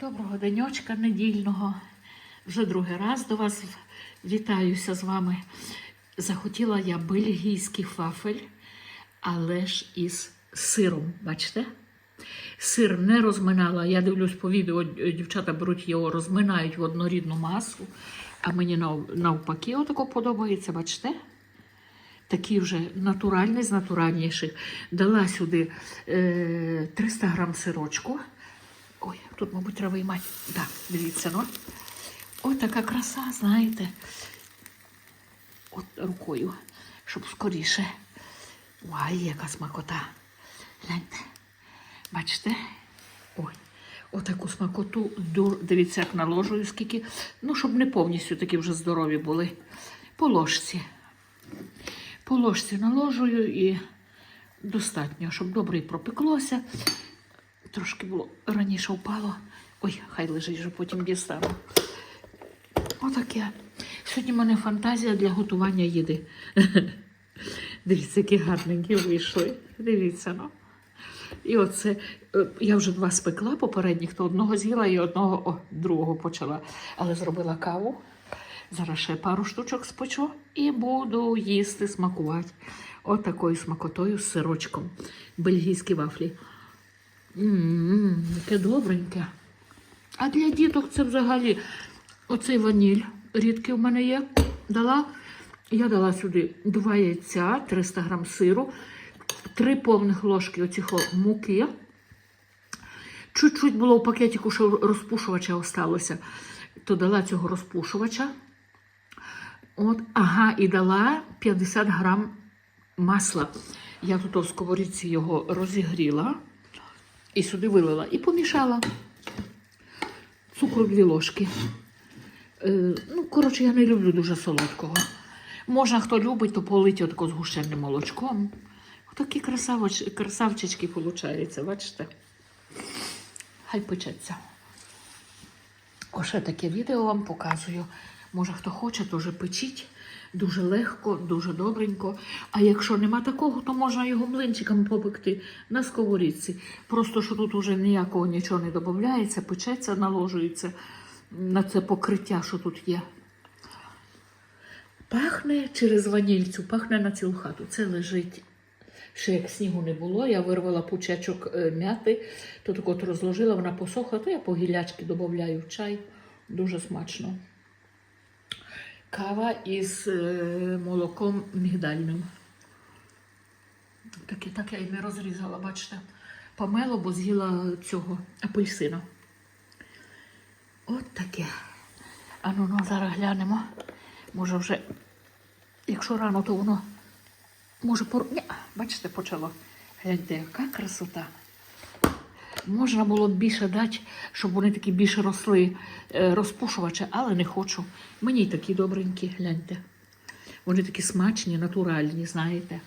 Доброго денечка недільного. Вже другий раз до вас вітаюся з вами. Захотіла я бельгійський фафель, але ж із сиром. Бачите? Сир не розминала. Я дивлюсь по відео, е, дівчата беруть його, розминають в однорідну масу. А мені навпаки отако подобається, бачите? Такий вже натуральний з натуральніших. Дала сюди е, 300 грам сирочку. Ой, тут, мабуть, треба виймати. Так, дивіться, ну. Ой, така краса, знаєте. От рукою, щоб скоріше. Ой, яка смакота. Гляньте. Бачите? Ой, отаку смакоту. Дивіться, як наложую, скільки. Ну, щоб не повністю такі вже здорові були. По ложці. По ложці наложую і достатньо, щоб добре і пропеклося. Трошки було раніше впало. Ой, хай лежить, вже потім дістану. Отаке. Сьогодні в мене фантазія для готування їди. Дивіться, які гарненькі вийшли. Дивіться, ну. І оце е, я вже два спекла попередніх, то одного з'їла і одного о, другого почала. Але зробила каву. Зараз ще пару штучок спечу і буду їсти, смакувати. От смакотою з сирочком. Бельгійські вафлі. Ммм, яке добреньке. А для діток це взагалі оцей ваніль рідкий в мене є. Дала. Я дала сюди два яйця, 300 грам сиру, три повних ложки оцього муки. Чуть-чуть було в пакетику, що розпушувача осталося, то дала цього розпушувача. От, ага, і дала 50 грам масла. Я тут в сковорідці його розігріла і сюди вилила і помішала. Цукру дві ложки. Е, ну, коротше, я не люблю дуже солодкого. Можна, хто любить, то полить отако з гущеним молочком. Отакі красавчички виходять, бачите? Хай печеться. О, ще таке відео вам показую. Може, хто хоче, то вже печіть. Дуже легко, дуже добренько. А якщо нема такого, то можна його млинчиками попекти на сковорідці. Просто що тут вже ніякого нічого не додається, печеться, наложується на це покриття, що тут є. Пахне через ванільцю, пахне на цілу хату. Це лежить. Ще як снігу не було, я вирвала пучечок е, м'яти, то так от розложила, вона посохла, то я по гілячки додаю в чай. Дуже смачно. Кава із е, молоком мігдальним. Таке, так я і не розрізала, бачите. Помело, бо з'їла цього апельсина. От таке. А ну, ну зараз глянемо. Може вже, якщо рано, то воно може пор... Ні, бачите, почало. Гляньте, яка красота. Можна було б більше дати, щоб вони такі більше росли е, розпушувачі, але не хочу. Мені такі добренькі, гляньте. Вони такі смачні, натуральні, знаєте.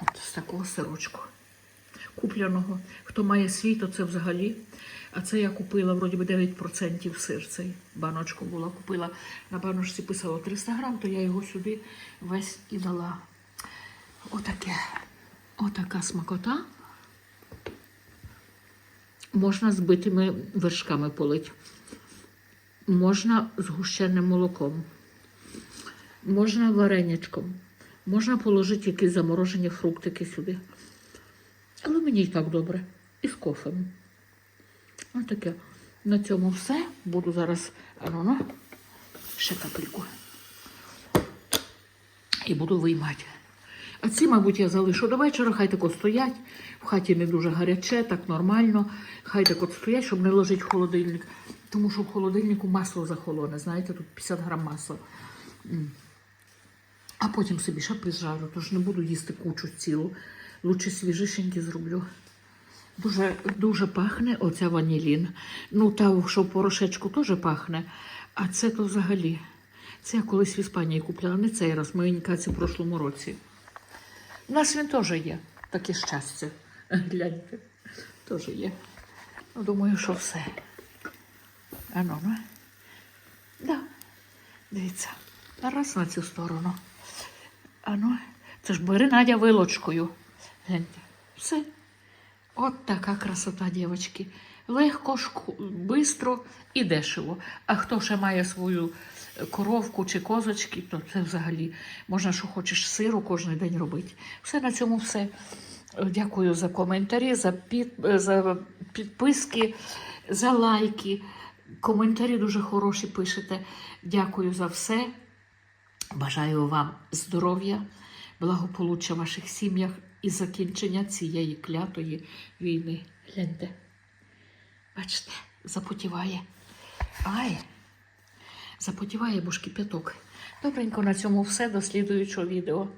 От з такого сирочку. Купляного. Хто має свій, то це взагалі. А це я купила, вроді би 9% сир цей. Баночку була. Купила на баночці писало 300 грам, то я його сюди весь і дала. Отаке. Отака смакота. Можна з битими вершками полить. Можна з гущеним молоком. Можна варенячком. Можна положити якісь заморожені фруктики сюди. Але мені і так добре. І з кофем. Ось таке. На цьому все. Буду зараз ну, ще капельку. І буду виймати. А ці, мабуть, я залишу до вечора, хай так от стоять. В хаті не дуже гаряче, так нормально. Хай так от стоять, щоб не ложити в холодильник. Тому що в холодильнику масло захолоне. Знаєте, тут 50 грам масла. А потім собі ще прижарю, тож не буду їсти кучу цілу. Лучше свіжишенькі зроблю. Дуже, дуже пахне оця ванілін. Ну, та, що в порошечку теж пахне. А це то взагалі. Це я колись в Іспанії купляла, не цей раз, моєнька це в прошлому році. У нас він теж є. Таке щастя. Гляньте. Теж є. Ну, думаю, що все. Ану, ну. Да. Дивіться. Раз на цю сторону. Ану. Це ж бери Надя вилочкою. Гляньте. Все. От така красота, дівчатки. легко, шку- бистро і дешево. А хто ще має свою е, коровку чи козочки, то це взагалі можна, що хочеш сиру кожен день робити. Все на цьому все. Е, Дякую за коментарі, за, під, е, за підписки, за лайки. Коментарі дуже хороші пишете. Дякую за все. Бажаю вам здоров'я, благополуччя в ваших сім'ях і закінчення цієї клятої війни. Гляньте. Бачите, запотіває. Ай, запотіває бо кипяток. Добренько на цьому все. До слідуючого відео.